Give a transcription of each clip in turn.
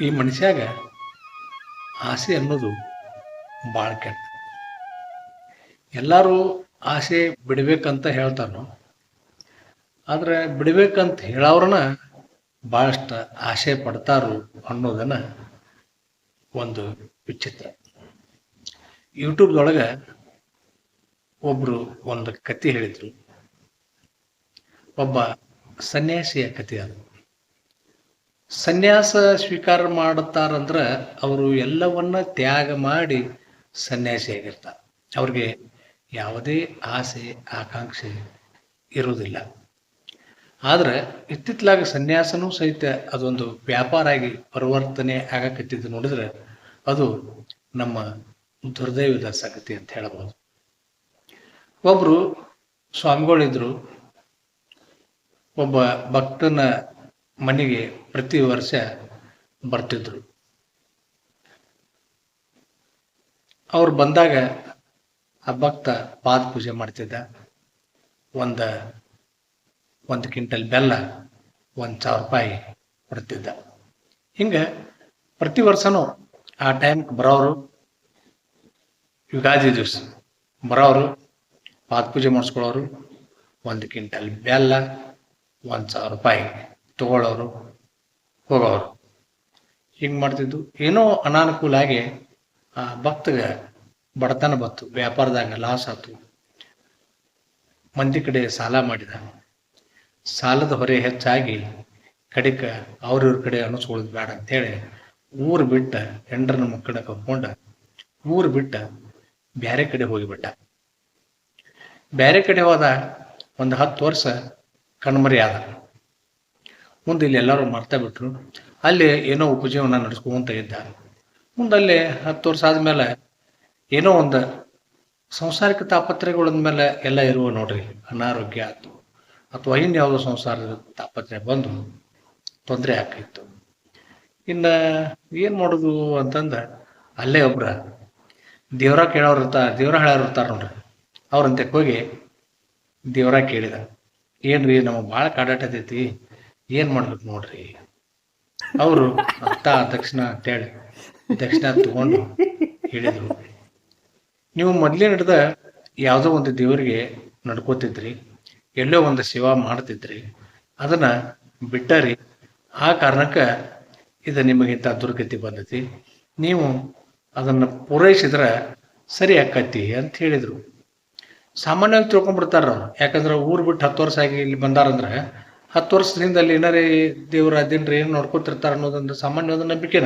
ಈ ಮನುಷ್ಯಾಗ ಆಸೆ ಅನ್ನೋದು ಭಾಳ ಕೆಟ್ಟ. ಎಲ್ಲರೂ ಆಸೆ ಬಿಡಬೇಕಂತ ಹೇಳ್ತಾನು ಆದರೆ ಬಿಡಬೇಕಂತ ಹೇಳೋರನ್ನ ಭಾಳಷ್ಟು ಆಸೆ ಪಡ್ತಾರು ಅನ್ನೋದನ್ನ ಒಂದು ವಿಚಿತ್ರ. ಯೂಟ್ಯೂಬ್ದೊಳಗೆ ಒಬ್ಬರು ಒಂದು ಕತೆ ಹೇಳಿದರು. ಒಬ್ಬ ಸನ್ಯಾಸಿಯ ಕತೆ ಅದು. ಸನ್ಯಾಸ ಸ್ವೀಕಾರ ಮಾಡುತ್ತಾರಂದ್ರೆ ಅವರು ಎಲ್ಲವನ್ನ ತ್ಯಾಗ ಮಾಡಿ ಸನ್ಯಾಸಿಯಾಗಿರ್ತಾರೆ. ಅವ್ರಿಗೆ ಯಾವುದೇ ಆಸೆ, ಆಕಾಂಕ್ಷೆ ಇರುವುದಿಲ್ಲ. ಆದರೆ ಇತ್ತಿತ್ತಲಾಗ ಸನ್ಯಾಸನೂ ಸಹಿತ ಅದೊಂದು ವ್ಯಾಪಾರ ಆಗಿ ಪರಿವರ್ತನೆ ಆಗಕತ್ತಿದ್ದು ನೋಡಿದ್ರೆ ಅದು ನಮ್ಮ ದುರ್ದೈವದ ಸಂಗತಿ ಅಂತ ಹೇಳಬಹುದು. ಒಬ್ರು ಸ್ವಾಮಿಗಳಿದ್ರು, ಒಬ್ಬ ಭಕ್ತನ ಮನೆಗೆ ಪ್ರತಿ ವರ್ಷ ಬರ್ತಿದ್ರು. ಅವ್ರು ಬಂದಾಗ ಆ ಭಕ್ತ ಪಾದ ಪೂಜೆ ಮಾಡ್ತಿದ್ದ. ಒಂದ, ಒಂದು ಕ್ವಿಂಟಲ್ ಬೆಲ್ಲ, ಒಂದು ಸಾವಿರ ರೂಪಾಯಿ ಕೊಡ್ತಿದ್ದ. ಹಿಂಗೆ ಪ್ರತಿ ವರ್ಷನೂ ಆ ಟೈಮ್ಗೆ ಬರೋರು, ಯುಗಾದಿ ದಿವಸ ಬರೋರು, ಪಾದ ಪೂಜೆ ಮಾಡಿಸ್ಕೊಳ್ಳೋರು, ಒಂದು ಕ್ವಿಂಟಲ್ ಬೆಲ್ಲ, ಒಂದು ಸಾವಿರ ರೂಪಾಯಿ ತಗೊಳ್ಳೋರು, ಹೋಗೋರು. ಹಿಂಗೆ ಮಾಡ್ತಿದ್ದು. ಏನೋ ಅನಾನುಕೂಲ ಆಗಿ, ಆ ಭಕ್ತಗೆ ಬಡತನ ಬತ್ತು ವ್ಯಾಪಾರದಾಗ ಲಾಸ್ ಆತು. ಮಂದಿ ಕಡೆ ಸಾಲ ಮಾಡಿದ. ಸಾಲದ ಹೊರೆ ಹೆಚ್ಚಾಗಿ ಕಡಿಕ ಅವ್ರಿವ್ರ ಕಡೆ ಅನಿಸ್ಕೊಳ್ಳೋದು ಬೇಡ ಅಂತೇಳಿ ಊರು ಬಿಟ್ಟ ಹೆಂಡ್ರನ ಮಕ್ಕಳ ಕರ್ಕೊಂಡು ಊರು ಬಿಟ್ಟ ಬ್ಯಾರೆ ಕಡೆ ಹೋಗಿಬಿಟ್ಟ. ಬ್ಯಾರೆ ಕಡೆ ಹೋದ ಒಂದು ಹತ್ತು ವರ್ಷ ಕಣ್ಮರಿ ಆದ. ಮುಂದೆ ಇಲ್ಲಿ ಎಲ್ಲರೂ ಮರ್ತಾ ಬಿಟ್ರು. ಅಲ್ಲಿ ಏನೋ ಉಪಜೀವನ ನಡೆಸ್ಕೊಂತ ಇದ್ದ ಮುಂದಲ್ಲಿ ಹತ್ತು ವರ್ಷ ಆದ್ಮೇಲೆ ಏನೋ ಒಂದು ಸಂಸಾರಿಕ ಮೇಲೆ ಎಲ್ಲ ಇರುವ ನೋಡ್ರಿ. ಅನಾರೋಗ್ಯ ಆಯ್ತು. ಅಥವಾ ಇನ್ಯಾವುದೋ ಸಂಸಾರದ ತಾಪತ್ರೆ ಬಂದು ತೊಂದರೆ ಆಕಿತ್ತು ಇನ್ನು ಏನು ಮಾಡೋದು ಅಂತಂದ ಅಲ್ಲೇ ಒಬ್ರ ದೇವ್ರ ಕೇಳೋರು ಇರ್ತಾರೆ ದೇವ್ರ ಹೇಳೋರು ಇರ್ತಾರೆ ನೋಡ್ರಿ. ಅವ್ರಂತೆ ಹೋಗಿ ದೇವ್ರ ಕೇಳಿದ. ಏನ್ರಿ, ನಮಗೆ ಭಾಳ ಕಾಡಾಟತೈತಿ. ಏನು ಮಾಡ್ಬೇಕು ನೋಡ್ರಿ? ಅವರು ಅತ್ತ ದಕ್ಷಿಣ ಅಂತೇಳಿ ದಕ್ಷಿಣ ತಗೊಂಡು ಹೇಳಿದ್ರು. ನೀವು ಮೊದಲೇ ನಡೆದ ಯಾವುದೋ ಒಂದು ದೇವರಿಗೆ ನಡ್ಕೋತಿದ್ರಿ, ಎಲ್ಲೋ ಒಂದು ಸೇವಾ ಮಾಡ್ತಿದ್ರಿ, ಅದನ್ನ ಬಿಟ್ಟರಿ ಆ ಕಾರಣಕ್ಕೆ ಇದು ನಿಮಗಿಂತ ದುರ್ಗತಿ ಬಂದೈತಿ. ನೀವು ಅದನ್ನು ಪೂರೈಸಿದ್ರೆ ಸರಿ ಆಕತಿ ಅಂತ ಹೇಳಿದ್ರು. ಸಾಮಾನ್ಯವಾಗಿ ತಿಳ್ಕೊಂಡ್ಬಿಡ್ತಾರ ಅವ್ರು. ಯಾಕಂದ್ರೆ ಊರು ಬಿಟ್ಟು ಹತ್ತು ವರ್ಷ ಆಗಿ ಇಲ್ಲಿ ಬಂದಾರಂದ್ರೆ ಹತ್ತು ವರ್ಷದಿಂದ ಅಲ್ಲಿ ಏನಾರೇ ದೇವ್ರ ಅದೇನ್ರಿ ಏನು ನೋಡ್ಕೊತಿರ್ತಾರ ಅನ್ನೋದೊಂದು ಸಾಮಾನ್ಯವಾದ ನಂಬಿಕೆನ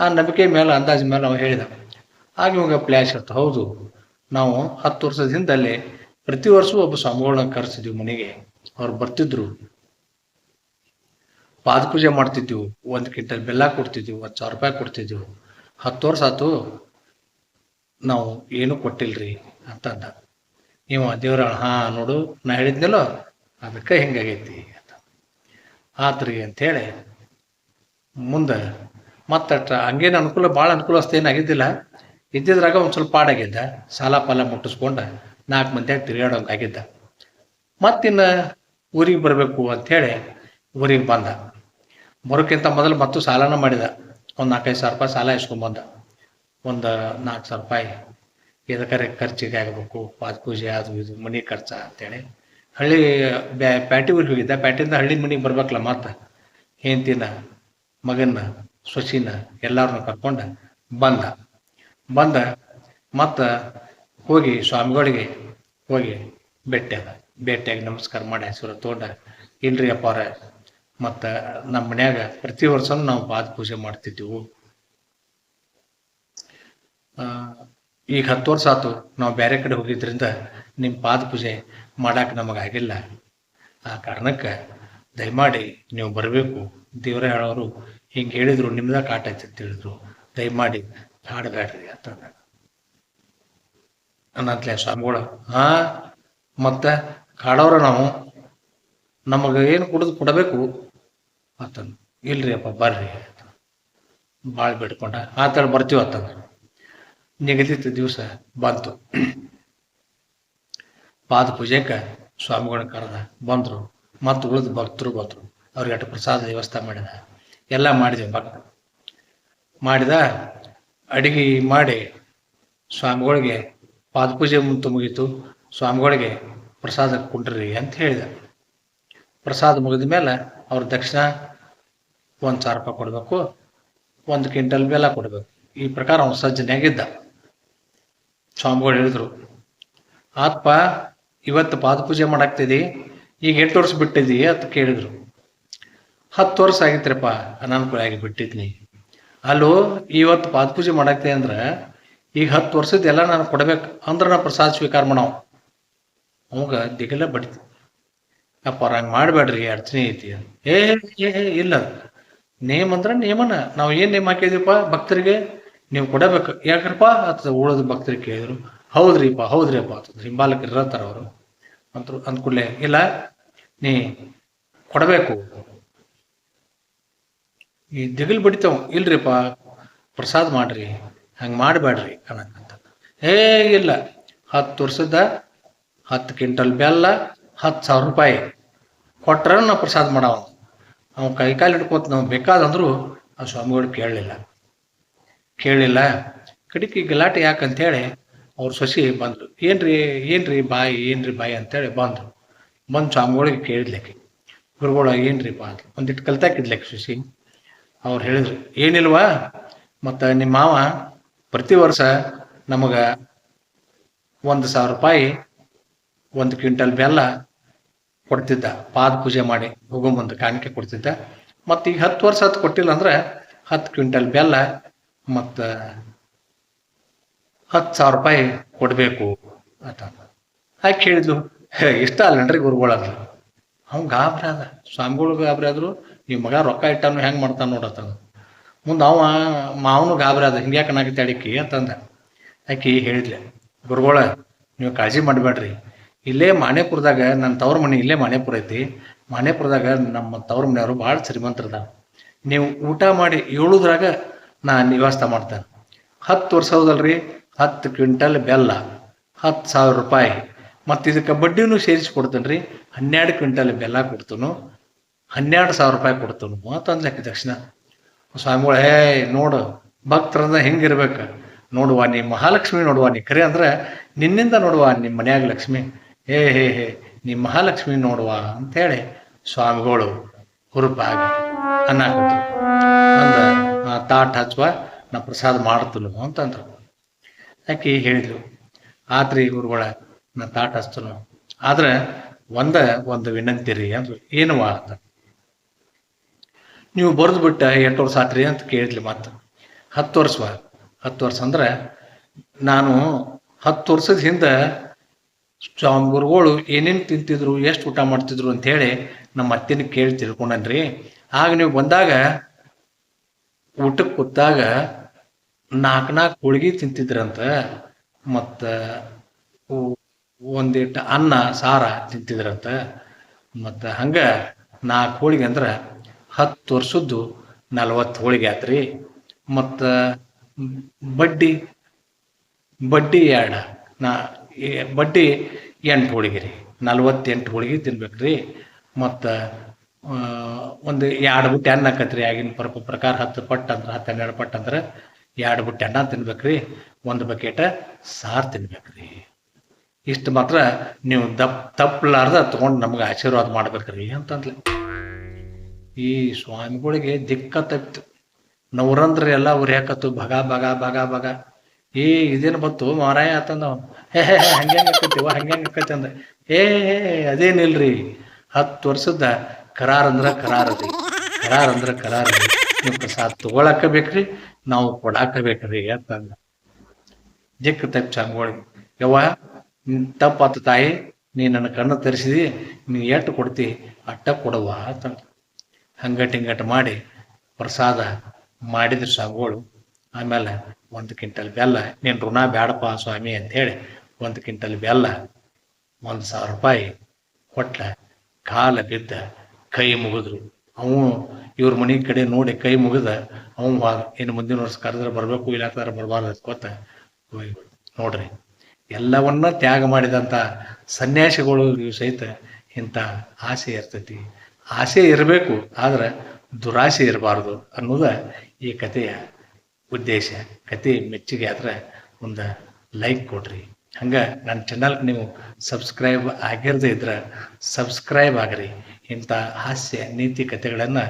ಆ ನಂಬಿಕೆ ಮೇಲೆ ಅಂದಾಜ್ ಮೇಲೆ ನಾವು ಹೇಳಿದ. ಆಗ ಇವಾಗ ಫ್ಲ್ಯಾಶ್ ಇರ್ತ. ಹೌದು. ನಾವು ಹತ್ತು ವರ್ಷದ ಹಿಂದಲ್ಲಿ ಪ್ರತಿ ವರ್ಷ ಒಬ್ಬ ಸ್ವಾಮಿಗಳನ್ನ ಕರೆಸಿದ್ವಿ ಮನೆಗೆ. ಅವ್ರು ಬರ್ತಿದ್ರು. ಪಾದ ಪೂಜೆ ಮಾಡ್ತಿದ್ವು. ಒಂದು ಕ್ವಿಂಟಲ್ ಬೆಲ್ಲ ಕೊಡ್ತಿದ್ವಿ. ಒಂದು ಸಾವಿರ ರೂಪಾಯಿ ಕೊಡ್ತಿದ್ವು. ಹತ್ತು ವರ್ಷ ಆತು. ನಾವು ಏನು ಕೊಟ್ಟಿಲ್ರಿ ಅಂತಂದ. ನೀವು ದೇವ್ರ, ಹಾ ನೋಡು, ನಾ ಹೇಳಿದ್ನಲ್ಲೋ, ಅದಕ್ಕೆ ಹೆಂಗಾಗೈತಿ. ಆತ್ರಿ ಅಂಥೇಳಿ ಮುಂದೆ ಮತ್ತಟ್ಟ ಹಂಗೇನು ಅನುಕೂಲ ಭಾಳ ಅನುಕೂಲ ಅಷ್ಟೇ ಏನಾಗಿದ್ದಿಲ್ಲ ಇದ್ದಿದ್ರಾಗ ಒಂದು ಸ್ವಲ್ಪ ಪಾಡಾಗಿದ್ದ. ಸಾಲ ಪಾಲ ಮುಟ್ಟಿಸ್ಕೊಂಡು ನಾಲ್ಕು ಮಂದಿಯಾಗಿ ತಿರುಗಾಡೋಂಗೆ ಆಗಿದ್ದ. ಮತ್ತಿನ್ನು ಊರಿಗೆ ಬರಬೇಕು ಅಂಥೇಳಿ ಊರಿಗೆ ಬಂದ. ಬರೋಕ್ಕಿಂತ ಮೊದಲು ಮತ್ತು ಸಾಲನ ಮಾಡಿದ. ಒಂದು ನಾಲ್ಕೈದು ಸಾವಿರ ರೂಪಾಯಿ ಸಾಲ ಇಸ್ಕೊಂಬಂದ. ಒಂದು ನಾಲ್ಕು ಸಾವಿರ ರೂಪಾಯಿ ಇದಕ್ಕರೆ ಖರ್ಚಿಗೆ ಆಗಬೇಕು ಪಾದ ಪೂಜೆ ಅದು ಇದು, ಮನೆ ಖರ್ಚ ಅಂತೇಳಿ ಹಳ್ಳಿ ಪ್ಯಾಟಿ ಊರಿಗೆ ಹೋಗಿದ್ದ. ಪ್ಯಾಟಿಯಿಂದ ಹಳ್ಳಿ ಮನೆಗೆ ಬರ್ಬೇಕಲ್ಲ ಮತ್ತೆ? ಹೆಂಡತಿನ ಮಗನ ಸೊಸಿನ ಎಲ್ಲರನ್ನ ಕರ್ಕೊಂಡ ಬಂದ. ಬಂದ ಮತ್ತು ಹೋಗಿ ಸ್ವಾಮಿಗಳಿಗೆ ಹೋಗಿ ಭೇಟಿಯಾದ ಭೇಟಿಯಾಗಿ ನಮಸ್ಕಾರ ಮಾಡಿ ಹೆಸರು ತೊಗೊಂಡ ಇಲ್ರಿ ಅಪ್ಪಾರ ಮತ್ತು ನಮ್ಮ ಮನ್ಯಾಗ ಪ್ರತಿ ವರ್ಷನೂ ನಾವು ಪಾದ ಪೂಜೆ ಮಾಡ್ತಿದ್ದೆವು. ಈಗ ಹತ್ತು ವರ್ಷ ಆತು. ನಾವು ಬೇರೆ ಕಡೆ ಹೋಗಿದ್ರಿಂದ ನಿಮ್ಮ ಪಾದ ಪೂಜೆ ಮಾಡಾಕ ನಮಗೆ ಆಗಿಲ್ಲ. ಆ ಕಾರಣಕ್ಕೆ ದಯಮಾಡಿ ನೀವು ಬರಬೇಕು. ದೇವರ ಹೇಳೋರು ಹಿಂಗೆ ಹೇಳಿದ್ರು, ನಿಮ್ದ ಕಾಟ ಐತಿ ಅಂತ ಹೇಳಿದ್ರು. ದಯಮಾಡಿ ಹಾಡಬೇಡ್ರಿ ಅಂತ ಅನ್ನತ್ಲೆ ಸ್ವಾಮಿಗಳು ಹಾ ಮತ್ತೆ ಕಾಡೋರ ನಾವು ನಮಗೆ ಏನು ಕುಡಿದು ಕೊಡಬೇಕು ಆತನು ಇಲ್ರಿ ಅಪ್ಪ, ಬರ್ರಿ ಭಾಳ ಬೇಡ್ಕೊಂಡ. ಆತಳ ಬರ್ತೀವಿ ಆತಂದ್ರೆ ನಿಗದಿತ ದಿವಸ ಬಂತು. ಪಾದ ಪೂಜೆಕ ಸ್ವಾಮಿಗಳನ್ನ ಕರೆದ, ಬಂದರು. ಮತ್ತು ಉಳಿದ ಭಕ್ತರು ಬಂದರು ಅವ್ರಿಗೆ ಅಟ್ಟು ಪ್ರಸಾದ ವ್ಯವಸ್ಥೆ ಮಾಡಿದ. ಎಲ್ಲ ಮಾಡಿದ್ವಿ ಭಕ್ತ. ಮಾಡಿದ ಅಡಿಗೆ ಮಾಡಿ ಸ್ವಾಮಿಗಳಿಗೆ ಪಾದಪೂಜೆ ಮುಂತು ಮುಗೀತು. ಸ್ವಾಮಿಗಳಿಗೆ ಪ್ರಸಾದ ಕುಂಡ್ರಿ ಅಂತ ಹೇಳಿದ. ಪ್ರಸಾದ ಮುಗಿದ ಮೇಲೆ ಅವ್ರ ದಕ್ಷಿಣ ಒಂದು ಸಾವಿರ ರೂಪಾಯಿ ಕೊಡಬೇಕು. ಒಂದು ಕ್ವಿಂಟಲ್ ಬೆಲ್ಲ ಕೊಡಬೇಕು. ಈ ಪ್ರಕಾರ ಅವನು ಸಜ್ಜನೆಯಾಗಿದ್ದ ಸ್ವಾಮಿಗಳು ಹೇಳಿದ್ರು. ಆತ್ಪ ಇವತ್ತು ಪಾದಪೂಜೆ ಮಾಡಾಕ್ತಿದಿ ಈಗ ಎಂಟು ವರ್ಷ ಬಿಟ್ಟಿದ್ದೀ ಅಂತ ಕೇಳಿದ್ರು. ಹತ್ತು ವರ್ಷ ಆಗಿತ್ರಪ್ಪ ಅನಾನುಕೂಲ ಆಗಿ ಬಿಟ್ಟಿದ್ನಿ. ಅಲ್ಲೋ, ಇವತ್ತು ಪಾದಪೂಜೆ ಮಾಡಾಕ್ತಿ ಅಂದ್ರೆ, ಈಗ ಹತ್ತು ವರ್ಷದ ಎಲ್ಲ ನಾನು ಕೊಡಬೇಕು ಅಂದ್ರೆ ನಾ ಪ್ರಸಾದ ಸ್ವೀಕಾರ ಮಾಡವ. ಅವಾಗ ದಿಗಲ ಬಡಿತು ಅಪ್ಪ ಅವ್ರ ಹಂಗೆ ಮಾಡಬೇಡ್ರಿ, ಅಡಚಣೆ ಐತಿ ಏ ಏ ಇಲ್ಲ. ನೇಮ್ ಅಂದ್ರೆ ನೇಮನ. ನಾವು ಏನು ನೇಮ್ ಹಾಕಿದೀವಪ್ಪ, ಭಕ್ತರಿಗೆ? ನೀವು ಕೊಡಬೇಕು. ಯಾಕ್ರಪ್ಪ? ಅಥವಾ ಉಳಿದ ಭಕ್ತರಿಗೆ ಕೇಳಿದ್ರು. ಹೌದ್ರಿಪ್ಪ ಹೌದ್ರಿಪ್ಪ ಅಪ್ಪ ಹಿಂಬಾಲಕರು ಇರತ್ತಾರ ಅವರು. ಅಂತರು ಅಂದ್ಕೂಡ್ಲೆ ಇಲ್ಲ, ನೀ ಕೊಡಬೇಕು. ಈ ದಿಗಿಲ್ ಬಡಿತಾವ, ಇಲ್ರಿಪ್ಪ, ಪ್ರಸಾದ್ ಮಾಡ್ರಿ, ಹಂಗೆ ಮಾಡಬೇಡ್ರಿ ಅನ್ನಕ್ಕಂತ ಹೇಗಿಲ್ಲ ಇಲ್ಲ, ಹತ್ತು ವರ್ಷದ, ಹತ್ತು ಕ್ವಿಂಟಲ್ ಬೆಲ್ಲ, ಹತ್ತು ಸಾವಿರ ರೂಪಾಯಿ. ಕೊಟ್ರ ನಾ ಪ್ರಸಾದ ಮಾಡವ. ಅವ್ನು ಕೈ ಕಾಲು ಹಿಡ್ಕೋತ ನಾವು ಬೇಕಾದಂದ್ರು ಆ ಸ್ವಾಮಿಗಳು ಕೇಳಲಿಲ್ಲ. ಕೇಳಲಿಲ್ಲ. ಕಡಿಕೆ ಗಲಾಟೆ ಯಾಕಂತೇಳಿ ಅವ್ರ ಸೊಸಿ ಬಂದ್ರು. ಏನ್ರಿ ಏನ್ರಿ ಬಾಯಿ ಏನ್ರಿ ಬಾಯಿ ಅಂತೇಳಿ ಬಂದ್ರು. ಬಂದು ಸ್ವಾಮಿಗಳಿಗೆ ಕೇಳಿದ್ಲೆಕ್ಕೆ. ಗುರುಗಳ ಏನ್ರಿಪ್ಪ ಅಂತ. ಒಂದಿಟ್ಟು ಕಲ್ತಾಕಿದ್ಲಕ್ಕೆ ಸೊಸಿ. ಅವ್ರು ಹೇಳಿದ್ರು, ಏನಿಲ್ವಾ? ಮತ್ತು ನಿಮ್ಮ ಮಾವ ಪ್ರತಿ ವರ್ಷ ನಮಗೆ ಒಂದು ಸಾವಿರ ರೂಪಾಯಿ, ಒಂದು ಕ್ವಿಂಟಲ್ ಬೆಲ್ಲ ಕೊಡ್ತಿದ್ದ. ಪಾದ ಪೂಜೆ ಮಾಡಿ ಹೋಗೋ ಮುಂದೆ ಕಾಣಿಕೆ ಕೊಡ್ತಿದ್ದ. ಮತ್ತು ಈಗ ಹತ್ತು ವರ್ಷ ಹತ್ತು ಕೊಟ್ಟಿಲ್ಲ ಅಂದ್ರೆ ಹತ್ತು ಕ್ವಿಂಟಲ್ ಬೆಲ್ಲ ಮತ್ತು ಹತ್ತು ಸಾವಿರ ರೂಪಾಯಿ ಕೊಡಬೇಕು ಅಂತ ಆಕೆ ಹೇಳಿದ್ಲು, ಹೇ, ಇಷ್ಟ ಅಲ್ಲನ್ರಿ ಗುರುಗಳಲ್ಲ ಅವ್ನು ಗಾಬರಿ ಅದ ಸ್ವಾಮಿಗಳು ಗಾಬರಿ ಆದ್ರು ಈ ಮಗ ರೊಕ್ಕ ಇಟ್ಟಾನು ಹೆಂಗೆ ಮಾಡ್ತಾನೆ ನೋಡತ್ತ ಮುಂದೆ ಅವ ಮಾವನು ಗಾಬರಿ ಅದ ಹಿಂಗೆ ಯಾಕನಾಗುತ್ತೆ ಅಡಿಕೆ ಅಂತಂದ ಆಕೆ ಹೇಳಿದ್ಲೆ, ಗುರುಗಳ, ನೀವು ಕಾಳಜಿ ಮಾಡಬೇಡ್ರಿ. ಇಲ್ಲೇ ಮಾಣೆಪುರದಾಗ ನನ್ನ ತವ್ರ ಮನೆ ಇಲ್ಲೇ ಮಾಣೆಪುರ ಐತಿ. ಮಾಣೆಪುರದಾಗ ನಮ್ಮ ತವ್ರ ಮನೆಯವರು ಭಾಳ ಶ್ರೀಮಂತರದ ನೀವು ಊಟ ಮಾಡಿ ಏಳುದ್ರಾಗ ನಾನು ನಿವಾಸ ಮಾಡ್ತೇನೆ. ಹತ್ತು ವರ್ಷ ಹೌದಲ್ರಿ? ಹತ್ತು ಕ್ವಿಂಟಲ್ ಬೆಲ್ಲ, ಹತ್ತು ಸಾವಿರ ರೂಪಾಯಿ. ಮತ್ತು ಇದಕ್ಕೆ ಬಡ್ಡಿನೂ ಸೇರಿಸಿ ಕೊಡ್ತೇನೆ ರೀ ಹನ್ನೆರಡು ಕ್ವಿಂಟಲ್ ಬೆಲ್ಲ ಕೊಡ್ತನು. ಹನ್ನೆರಡು ಸಾವಿರ ರೂಪಾಯಿ ಕೊಡ್ತನು. ಅಂತ ಅಂದ್ಲಕ್ಕೆ ತಕ್ಷಣ. ಸ್ವಾಮಿಗಳು, ಹೇ, ನೋಡು, ಭಕ್ತರಂದ ಹೆಂಗಿರ್ಬೇಕು ನೋಡುವ ನೀ ಮಹಾಲಕ್ಷ್ಮಿ, ನೋಡುವ ನೀ ಖರೆ ಅಂದ್ರೆ ನಿನ್ನಿಂದ ನೋಡುವ ನಿಮ್ಮ ಮನೆಯಾಗ ಲಕ್ಷ್ಮಿ. ಹೇ ಹೇ ಹೇ, ನೀ ಮಹಾಲಕ್ಷ್ಮಿ ನೋಡುವ ಅಂಥೇಳಿ ಸ್ವಾಮಿಗಳು ಹುರುಪಾಗಿ ಅನ್ನ ಅಂದ ತಾಟ್ ಹಚ್ಚುವ ನಾ ಪ್ರಸಾದ ಮಾಡ್ತನು ಅಂತಂದ್ರು. ಆಕಿ ಹೇಳಿದ್ಲು? ಆದ್ರೆ ಗುರುಗಳ ನಾ ತಾಟ ಹಚ್ತನು ಆದ್ರೆ ಒಂದ ಒಂದು ವಿನಂತಿ ರೀ ಅಂದ್ರು ಏನವ ಅಂತ. ನೀವು ಬರೆದು ಬಿಟ್ಟ ಎಂಟು ವರ್ಷ ಆತ್ರಿ ಅಂತ ಕೇಳಿದ್ಲಿ ಮತ್ತೆ. ಹತ್ತು ವರ್ಷ ಹತ್ತು ವರ್ಷ ಅಂದ್ರೆ ನಾನು ಹತ್ತು ವರ್ಷದ ಹಿಂದೆ ಸ್ವಾಮಿ ಗುರುಗಳು ಏನೇನು ತಿಂತಿದ್ರು, ಎಷ್ಟು ಊಟ ಮಾಡ್ತಿದ್ರು ಅಂತ ಹೇಳಿ ನಮ್ಮ ಅತ್ತಿನ ಕೇಳಿ ತಿಳ್ಕೊಂಡನ್ರಿ. ಆಗ ನೀವು ಬಂದಾಗ ಊಟಕ್ಕೆ ಕೂತಾಗ ನಾಲ್ಕು ನಾಲ್ಕು ಹೋಳಿಗೆ ತಿಂತಿದ್ರಂತ, ಮತ್ತ ಒಂದಿಟ್ಟು ಅನ್ನ, ಸಾರ ತಿಂತಿದ್ರಂತ, ಮತ್ತ ಹಂಗ ನಾಲ್ಕು ಹೋಳಿಗೆ ಅಂದ್ರೆ ಹತ್ತು ವರ್ಷದ್ದು ನಲ್ವತ್ತು ಹೋಳಿಗೆ ಆತ್ರಿ. ಮತ್ತ ಬಡ್ಡಿ ಬಡ್ಡಿ ಎರಡು, ನಾ ಬಡ್ಡಿ ಎಂಟು ಹೋಳಿಗೆ ರೀ, ನಲ್ವತ್ತೆಂಟು ಹೋಳಿಗೆ ತಿನ್ಬೇಕು ರೀ ಮತ್ತು ಒಂದು ಎರಡು ಬುಟ್ಟಿ ಅನ್ನ ಆಕತ್ರಿ, ಆಗಿನ ಪ್ರಕಾರ ಹತ್ತು ಪಟ್ಟು ಅಂದ್ರೆ ಹತ್ತು ಹನ್ನೆರಡು ಪಟ್ಟು ಅಂದ್ರೆ ಎರಡು ಬುಟ್ಟಿ ಅನ್ನ ತಿನ್ಬೇಕ್ರಿ, ಒಂದು ಬಕೆಟ ಸಾರು ತಿನ್ಬೇಕ್ರಿ. ಇಷ್ಟು ಮಾತ್ರ ನೀವು ದಪ್ ತಪ್ಪಲಾರ್ದ ತೊಗೊಂಡು ನಮ್ಗೆ ಆಶೀರ್ವಾದ ಮಾಡ್ಬೇಕ್ರಿ ಅಂತಂದ್ಲೆ. ಈ ಸ್ವಾಮಿಗಳಿಗೆ ದಿಕ್ಕ ತಪ್ಪಿತು. ನವರಂದ್ರೆ ಎಲ್ಲ ಅವ್ರು ಯಾಕತ್ತು? ಭಗ ಭಗ ಭಗ ಭಗ. ಏ, ಇದೇನು ಬಂತು? ಮಾರಾಯ ಆತಂದ. ಹೇ ಹೇ ಹಂಗೆ ಆಕತಿವ ಹಂಗೆ ಆಕತಿ ಅಂದ. ಏ ಅದೇನಿಲ್ರಿ? ಹತ್ತು ವರ್ಷದ ಕರಾರ್ ಅಂದ್ರೆ ಕರಾರ ರೀ ಕರಾರ್ ಅಂದ್ರ ಕರಾರ ರೀ ನೀವು ಪ್ರಸಾದ ತಗೊಳಕ ಬೇಕ್ರಿ ನಾವು ಕೊಡಾಕ ಬೇಕ್ರಿ ಅಂತಂದ ದಿಕ್ಕ ತಪ್ಪು ಚಂಗೋಳಿ ಯವ್ವ ತಪ್ಪಾತು ತಾಯಿ, ನೀ ನನ್ನ ಕಣ್ಣು ತರಿಸಿದಿ, ನೀ ಎಷ್ಟು ಕೊಡ್ತಿ, ಅಟ್ಟ ಕೊಡುವ ಅಂತಂದ ಹಂಗಟ್ ಹಿಂಗಟ್ ಮಾಡಿ ಪ್ರಸಾದ ಮಾಡಿದ್ರು ಸ್ವಾಮಿಗಳು. ಆಮೇಲೆ ಒಂದು ಕ್ವಿಂಟಲ್ ಬೆಲ್ಲ, ನೀನು ಋಣ ಬೇಡಪ್ಪ ಸ್ವಾಮಿ ಅಂತೇಳಿ ಒಂದು ಕ್ವಿಂಟಲ್ ಬೆಲ್ಲ, ಒಂದು ಸಾವಿರ ರೂಪಾಯಿ ಕೊಟ್ಲ ಕಾಲ ಬಿದ್ದ ಕೈ ಮುಗಿದ್ರು. ಅವು ಇವ್ರ ಮನೆ ಕಡೆ ನೋಡಿ ಕೈ ಮುಗಿದ, ಅವನು ಹೋದ ಇನ್ನು ಮುಂದಿನ ವರ್ಷ ಕರೆದ್ರೆ ಬರಬೇಕು, ಇಲ್ಲ ಹಾಕಿದ್ರೆ ಬರಬಾರ್ದು ಅನ್ಕೋತ ಹೋಗಿ ನೋಡ್ರಿ, ಎಲ್ಲವನ್ನ ತ್ಯಾಗ ಮಾಡಿದಂಥ ಸನ್ಯಾಸಿಗಳು ಸಹಿತ ಇಂಥ ಆಸೆ ಇರ್ತೈತಿ. ಆಸೆ ಇರಬೇಕು, ಆದ್ರೆ ದುರಾಸೆ ಇರಬಾರ್ದು ಅನ್ನೋದ ಈ ಕಥೆಯ ಉದ್ದೇಶ. ಕತೆ ಮೆಚ್ಚುಗೆ ಆದ್ರೆ ಒಂದು ಲೈಕ್ ಕೊಡ್ರಿ. ಹಂಗೆ ನನ್ನ ಚಾನಲ್ಗೆ ನೀವು ಸಬ್ಸ್ಕ್ರೈಬ್ ಆಗಿರದೇ ಇದ್ರೆ ಸಬ್ಸ್ಕ್ರೈಬ್ ಆಗ್ರಿ. ಇಂಥ ಹಾಸ್ಯ ನೀತಿ ಕಥೆಗಳನ್ನು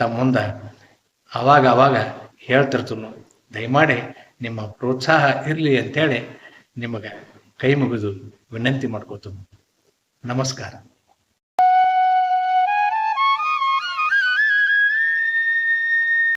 ತಮ್ಮ ಮುಂದೆ ಅವಾಗ ಅವಾಗ ಹೇಳ್ತಿರ್ತೀನಿ. ದಯಮಾಡಿ ನಿಮ್ಮ ಪ್ರೋತ್ಸಾಹ ಇರಲಿ ಅಂತೇಳಿ ನಿಮಗೆ ಕೈ ಮುಗಿದು ವಿನಂತಿ ಮಾಡ್ಕೋತೀನಿ. ನಮಸ್ಕಾರ.